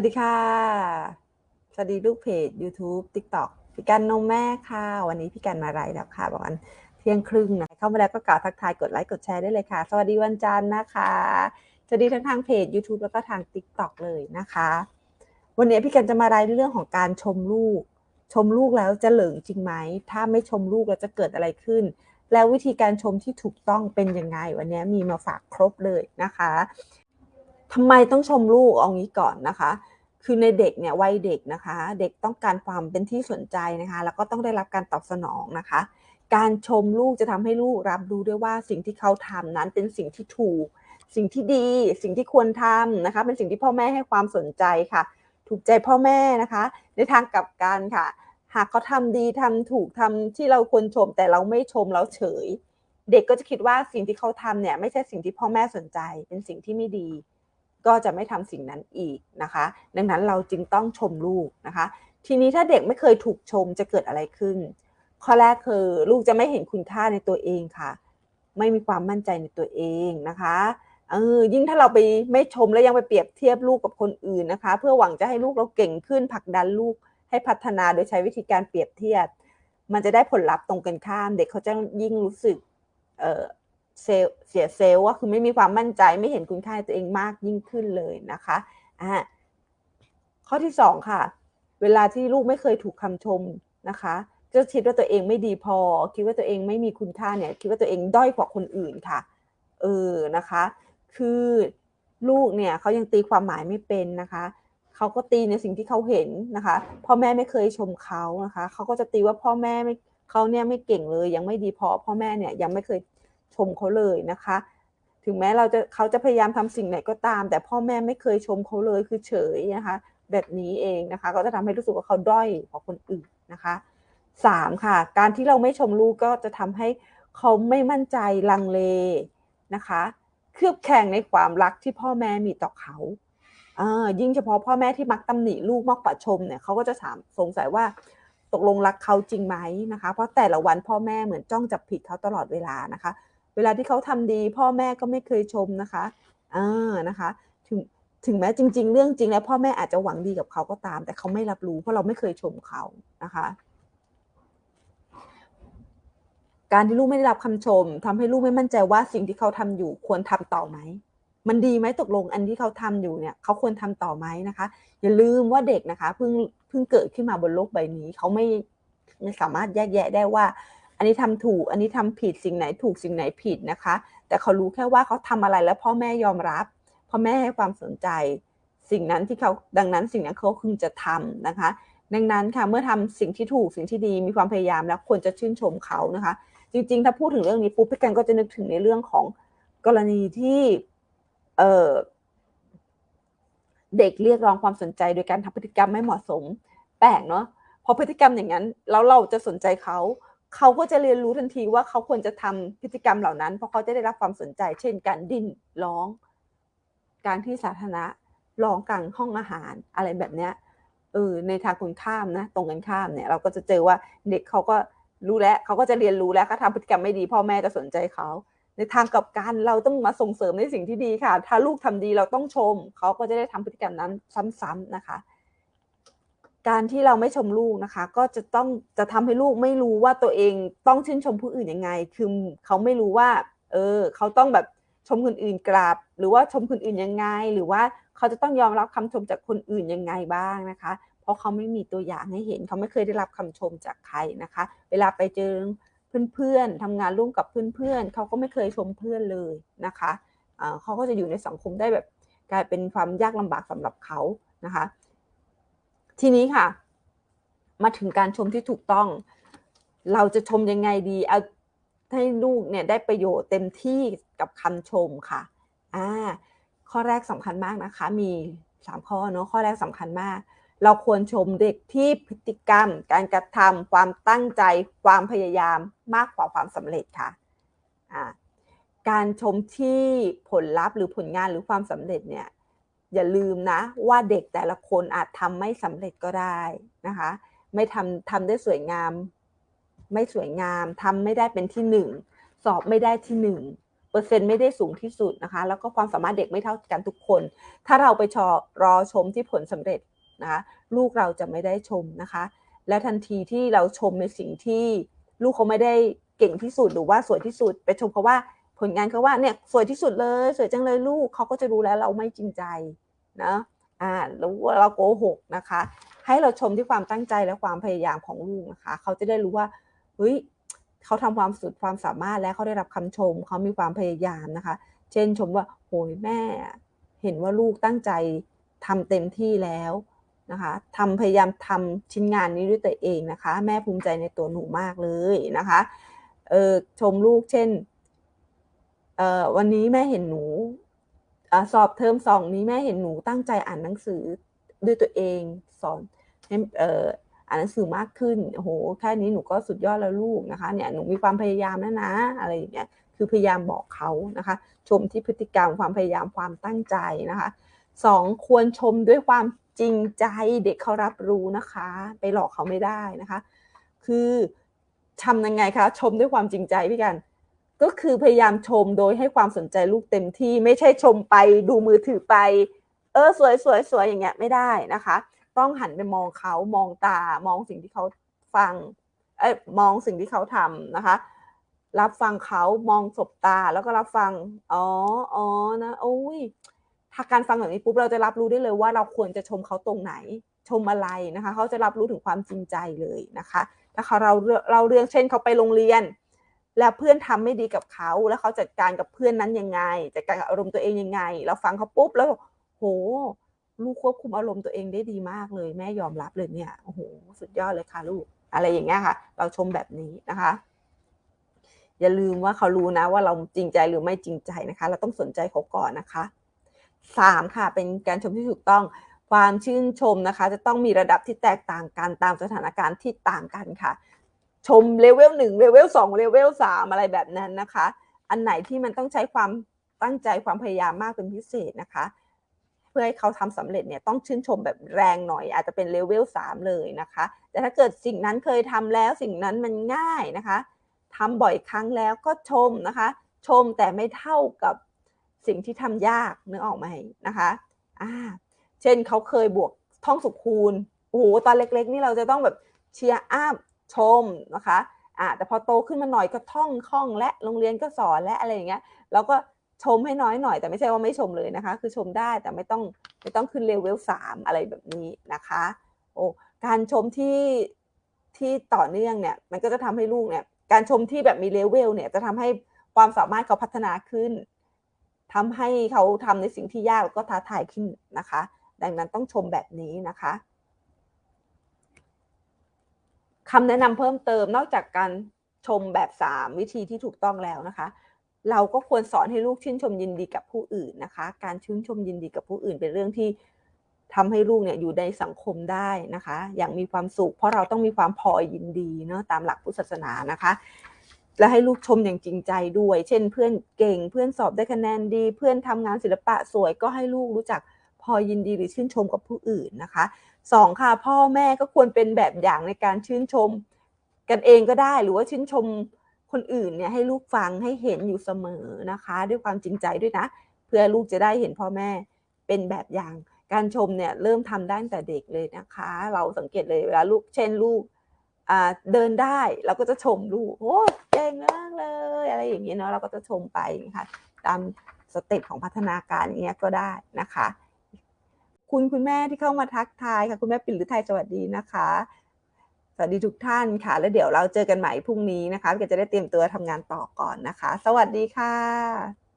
วัสดีค่ะ สวัสดีลูกเพจ YouTube TikTok พี่กันนมแม่ค่ะ วันนี้พี่กันมาไลฟ์แล้วค่ะประมาณเที่ยงครึ่งนะเข้ามาแล้วก็กล่าวทักทายกดไลค์กดแชร์ได้เลยค่ะ สวัสดีวันจันทร์นะคะ สวัสดีทั้งทางเพจ YouTube แล้วก็ทาง TikTok เลยนะคะ วันนี้พี่กันจะมาไลฟ์เรื่องของการชมลูก ชมลูกแล้วจะเหลิงจริงไหม ถ้าไม่ชมลูกแล้วจะเกิดอะไรขึ้น แล้ววิธีการชมที่ถูกต้องเป็นยังไง วันนี้มีมาฝากครบเลยนะคะ ทำไมต้องชมลูกเอางี้ก่อนนะคะ คือในเด็กเนี่ยวัยเด็กนะคะ เด็กต้องการความเป็นที่สนใจนะคะ แล้วก็ต้องได้รับการตอบสนองนะคะ การชมลูกจะทำให้ลูกรับรู้ด้วยว่าสิ่งที่เขาทำนั้นเป็นสิ่งที่ถูก สิ่งที่ดี สิ่งที่ควรทำนะคะ เป็นสิ่งที่พ่อแม่ให้ความสนใจค่ะ ถูกใจพ่อแม่นะคะ ในทางกลับกันค่ะ หากเขาทำดีทำถูกทำที่เราควรชม แต่เราไม่ชมเราเฉย เด็กก็จะคิดว่าสิ่งที่เขาทำเนี่ยไม่ใช่สิ่งที่พ่อแม่สนใจ เป็นสิ่งที่ไม่ดี ก็จะไม่ทำสิ่งนั้นอีกนะคะ ดังนั้นเราจึงต้องชมลูกนะคะ ทีนี้ถ้าเด็กไม่เคยถูกชมจะเกิดอะไรขึ้น ข้อแรกคือลูกจะไม่เห็นคุณค่าในตัวเองค่ะ ไม่มีความมั่นใจในตัวเองนะคะเออยิ่งถ้าเราไปไม่ชมแล้วยังไปเปรียบเทียบลูกกับคนอื่นนะคะ เพื่อหวังจะให้ลูกเราเก่งขึ้นผลักดันลูกให้พัฒนาโดยใช้วิธีการเปรียบเทียบ มันจะได้ผลลัพธ์ตรงกันข้าม เด็กเขาจะยิ่งรู้สึกเออ เซลเสียเซลล์ว่าคือไม่มีความมั่นใจไม่เห็นคุณค่าตัวเองมากยิ่งขึ้นเลยนะคะอ่าข้อที่สองค่ะ เวลาที่ลูกไม่เคยถูกคำชมนะคะจะคิดว่าตัวเองไม่ดีพอ คิดว่าตัวเองไม่มีคุณค่าเนี่ย คิดว่าตัวเองด้อยกว่าคนอื่นค่ะ เออนะคะ คือลูกเนี่ยเขายังตีความหมายไม่เป็นนะคะเขาก็ตีในสิ่งที่เขาเห็นนะคะ พ่อแม่ไม่เคยชมเขานะคะเขาก็จะตีว่าพ่อแม่ไม่เขาเนี่ยไม่เก่งเลย ยังไม่ดีพอพ่อแม่เนี่ยยังไม่เคย ชมเขาเลยนะคะ ถึงแม้เราจะเขาจะพยายามทำสิ่งไหนก็ตาม แต่พ่อแม่ไม่เคยชมเขาเลยคือเฉยนะคะ แบบนี้เองนะคะ ก็จะทำให้รู้สึกว่าเขาด้อยกว่าคนอื่นนะคะสามค่ะ การที่เราไม่ชมลูกก็จะทำให้เขาไม่มั่นใจลังเลนะคะ เครือบแข่งในความรักที่พ่อแม่มีต่อเขายิ่งเฉพาะพ่อแม่ที่มักตำหนิลูกมากกว่าชมเนี่ยเขาก็จะถามสงสัยว่าตกลงรักเขาจริงไหมนะคะ เพราะแต่ละวันพ่อแม่เหมือนจ้องจับผิดเขาตลอดเวลานะคะ เวลาที่เขาทำดี พ่อแม่ก็ไม่เคยชมนะคะอ่านะคะถึงถึงแม้จริง ๆ เรื่องจริงแล้วพ่อแม่อาจจะหวังดีกับเขาก็ตาม แต่เขาไม่รับรู้เพราะเราไม่เคยชมเขานะคะ การที่ลูกไม่ได้รับคำชมทำให้ลูกไม่มั่นใจว่าสิ่งที่เขาทำอยู่ควรทำต่อไหมมันดีไหมตกลงอันที่เขาทำอยู่เนี่ยเขาควรทำต่อไหมนะคะ อย่าลืมว่าเด็กนะคะเพิ่งเพิ่งเกิดขึ้นมาบนโลกใบนี้เขาไม่ไม่สามารถแยกแยะได้ว่า อันนี้ทำถูก อันนี้ทำผิดสิ่งไหนถูกสิ่งไหนผิดนะคะ แต่เขารู้แค่ว่าเขาทำอะไรแล้วพ่อแม่ยอมรับ พ่อแม่ให้ความสนใจ สิ่งนั้นที่เขาดังนั้นสิ่งนั้นเขาคึงจะทำนะคะ ดังนั้นค่ะเมื่อทำสิ่งที่ถูกสิ่งที่ดีมีความพยายามแล้วควรจะชื่นชมเขานะคะ จริงๆ ถ้าพูดถึงเรื่องนี้ปุ๊บพี่กันก็จะนึกถึงในเรื่องของกรณีที่เออเด็กเรียกร้องความสนใจโดยการทำพฤติกรรมไม่เหมาะสม แปลกเนาะพอพฤติกรรมอย่างนั้นแล้วเราจะสนใจเขา เขาก็จะเรียนรู้ทันทีว่าเขาควรจะทำพฤติกรรมเหล่านั้น เพราะเขาจะได้รับความสนใจ เช่น การดิ้นร้อง การที่สาธารณะร้องกลางห้องอาหารอะไรแบบเนี้ยเออในทางคุณข้ามนะ ตรงกันข้ามเนี่ย เราก็จะเจอว่าเด็กเขาก็รู้แล้วเขาก็จะเรียนรู้แล้วเขาทำพฤติกรรมไม่ดี พ่อแม่จะสนใจเขาในทางกับการเราต้องมาส่งเสริมในสิ่งที่ดีค่ะ ถ้าลูกทำดีเราต้องชม เขาก็จะได้ทำพฤติกรรมนั้นซ้ำๆนะคะ การที่เราไม่ชมลูกนะคะ ก็จะต้องจะทำให้ลูกไม่รู้ว่าตัวเองต้องชื่นชมผู้อื่นยังไง คือเขาไม่รู้ว่า เออ เขาต้องแบบชมคนอื่นกราบ หรือว่าชมคนอื่นยังไง หรือว่าเขาจะต้องยอมรับคำชมจากคนอื่นยังไงบ้างนะคะ เพราะเขาไม่มีตัวอย่างให้เห็น เขาไม่เคยได้รับคำชมจากใครนะคะ เวลาไปเจอเพื่อนๆทำงานร่วมกับเพื่อนๆเขาก็ไม่เคยชมเพื่อนเลยนะคะเขาก็จะอยู่ในสังคมได้แบบกลายเป็นความยากลำบากสำหรับเขานะคะ ทีนี้ค่ะ มาถึงการชมที่ถูกต้อง เราจะชมยังไงดีเอาให้ลูกเนี่ยได้ประโยชน์เต็มที่กับคำชมค่ะอ่าข้อแรกสำคัญมากนะคะ มีสามข้อเนาะข้อแรกสำคัญมาก เราควรชมเด็กที่พฤติกรรม การกระทำความตั้งใจ ความพยายามมากกว่าความสำเร็จค่ะการชมที่ผลลัพธ์หรือผลงานหรือความสำเร็จเนี่ย อย่าลืมนะ ว่าเด็กแต่ละคนอาจทำไม่สำเร็จก็ได้นะคะ ไม่ทำทำได้สวยงาม ไม่สวยงามทำไม่ได้เป็นที่หนึ่งสอบไม่ได้ที่หนึ่งเปอร์เซ็นต์ไม่ได้สูงที่สุดนะคะ แล้วก็ความสามารถเด็กไม่เท่ากันทุกคน ถ้าเราไปชอรอชมที่ผลสำเร็จนะคะลูกเราจะไม่ได้ชมนะคะ และทันทีที่เราชมในสิ่งที่ลูกเขาไม่ได้เก่งที่สุดหรือว่าสวยที่สุด ไปชมเขาว่า ผลงานเขาว่าเนี่ยสวยที่สุดเลยสวยจังเลยลูกเขาก็จะรู้แล้วเราไม่จริงใจนะอ่าแล้ว่าเราโกหกนะคะ ให้เราชมที่ความตั้งใจและความพยายามของลูกนะคะ เขาจะได้รู้ว่าเฮ้ยเขาทำความสุดความสามารถและเขาได้รับคำชม เขามีความพยายามนะคะ เช่นชมว่าโหยแม่ เห็นว่าลูกตั้งใจทำเต็มที่แล้วนะคะทำพยายามทำชิ้นงานนี้ด้วยตัวเองนะคะ แม่ภูมิใจในตัวหนูมากเลยนะคะเออชมลูกเช่น เอ่อวันนี้แม่เห็นหนูอสอบเทอมสองนี้แม่เห็นหนูตั้งใจอ่านหนังสือด้วยตัวเองสอนให้เอ่ออ่านหนังสือมากขึ้นโอ้โหแค่นี้หนูก็สุดยอดแล้วลูกนะคะ เนี่ยหนูมีความพยายามนะนะ อะไรอย่างเงี้ยคือพยายามบอกเขานะคะ ชมที่พฤติกรรมความพยายามความตั้งใจนะคะสองควรชมด้วยความจริงใจเด็กเขารับรู้นะคะ ไปหลอกเขาไม่ได้นะคะ คือทำยังไงคะ ชมด้วยความจริงใจพี่กัน ก็คือพยายามชมโดยให้ความสนใจลูกเต็มที่ไม่ใช่ชมไปดูมือถือไป เออสวยสวยสวยอย่างเงี้ยไม่ได้นะคะ ต้องหันไปมองเขามองตามองสิ่งที่เขาฟังเอ้มองสิ่งที่เขาทำนะคะ รับฟังเขามองสบตาแล้วก็รับฟังอ๋ออ๋อนะโอ้ยถ้าการฟังแบบนี้ปุ๊บเราจะรับรู้ได้เลยว่าเราควรจะชมเขาตรงไหนชมอะไรนะคะ เขาจะรับรู้ถึงความจริงใจเลยนะคะ ถ้าเขาเราเราเรื่องเช่นเขาไปโรงเรียน แล้วเพื่อนทำไม่ดีกับเขาแล้วเขาจัดการกับเพื่อนนั้นยังไง จัดการกับอารมณ์ตัวเองยังไง เราฟังเขาปุ๊บแล้วโหลูกควบคุมอารมณ์ตัวเองได้ดีมากเลย แม่ยอมรับเลยเนี่ยโอ้โหสุดยอดเลยค่ะลูก อะไรอย่างเงี้ยค่ะ เราชมแบบนี้นะคะ อย่าลืมว่าเขารู้นะว่าเราจริงใจหรือไม่จริงใจนะคะ เราต้องสนใจเขาก่อนนะคะสามค่ะ เป็นการชมที่ถูกต้องความชื่นชมนะคะ จะต้องมีระดับที่แตกต่างกันตามสถานการณ์ที่ต่างกันค่ะ ชมเลเวลหนึ่งเลเวลสองเลเวลสามอะไรแบบนั้นนะคะ อันไหนที่มันต้องใช้ความตั้งใจความพยายามมากเป็นพิเศษนะคะ เพื่อให้เขาทำสำเร็จเนี่ยต้องชื่นชมแบบแรงหน่อย อาจจะเป็นเลเวลสามเลยนะคะ แต่ถ้าเกิดสิ่งนั้นเคยทำแล้วสิ่งนั้นมันง่ายนะคะทำบ่อยครั้งแล้วก็ชมนะคะ ชมแต่ไม่เท่ากับสิ่งที่ทำยากนึกออกไหมนะคะอ่าเช่นเขาเคยบวกท่องสุขคูณโอ้โหตอนเล็ก ๆ นี่เราจะต้องแบบเชียร์อัพ ชมนะคะอ่าแต่พอโตขึ้นมาหน่อยก็ท่องคล่องและโรงเรียนก็สอนและอะไรอย่างเงี้ยเราก็ชมให้น้อยหน่อย แต่ไม่ใช่ว่าไม่ชมเลยนะคะ คือชมได้แต่ไม่ต้องไม่ต้องขึ้นเลเวลสามอะไรแบบนี้นะคะโอ้การชมที่ที่ต่อเนื่องเนี่ยมันก็จะทำให้ลูกเนี่ยการชมที่แบบมีเลเวลเนี่ยจะทำให้ความสามารถเขาพัฒนาขึ้นทำให้เขาทำในสิ่งที่ยากแล้วก็ท้าทายขึ้นนะคะ ดังนั้นต้องชมแบบนี้นะคะ คำแนะนำเพิ่มเติมนอกจากการชมแบบ 3 วิธีที่ถูกต้องแล้วนะคะ เราก็ควรสอนให้ลูกชื่นชมยินดีกับผู้อื่นนะคะ การชื่นชมยินดีกับผู้อื่น เป็นเรื่องที่ทำให้ลูกเนี่ยอยู่ในสังคมได้นะคะ อย่างมีความสุข เพราะเราต้องมีความพอยินดีเนาะตามหลักพุทธศาสนานะคะ และให้ลูกชมอย่างจริงใจด้วย เช่น เพื่อนเก่งเพื่อนสอบได้คะแนนดี เพื่อนทำงานศิลปะสวยก็ให้ลูกรู้จักพอยินดีหรือชื่นชมกับผู้อื่นนะคะ สองค่ะพ่อแม่ก็ควรเป็นแบบอย่างในการชื่นชม กันเองก็ได้หรือว่าชื่นชมคนอื่นเนี่ยให้ลูกฟังให้เห็นอยู่เสมอนะคะ ด้วยความจริงใจด้วยนะ เพื่อลูกจะได้เห็นพ่อแม่เป็นแบบอย่าง การชมเนี่ยเริ่มทำได้ตั้งแต่เด็กเลยนะคะ เราสังเกตเลยเวลาลูกเช่นลูกเดินได้เราก็จะชมลูกโอ้เก่งมากเลยอะไรอย่างเงี้ยเนาะเราก็จะชมไปนะคะตามสเต็ปของพัฒนาการเงี้ยก็ได้นะคะ คุณคุณแม่ที่เข้ามาทักทายค่ะ คุณแม่ปิ่นหรือไทยสวัสดีนะคะ สวัสดีทุกท่านค่ะ แล้วเดี๋ยวเราเจอกันใหม่พรุ่งนี้นะคะก็จะได้เตรียมตัวทำงานต่อก่อนนะคะ สวัสดีค่ะ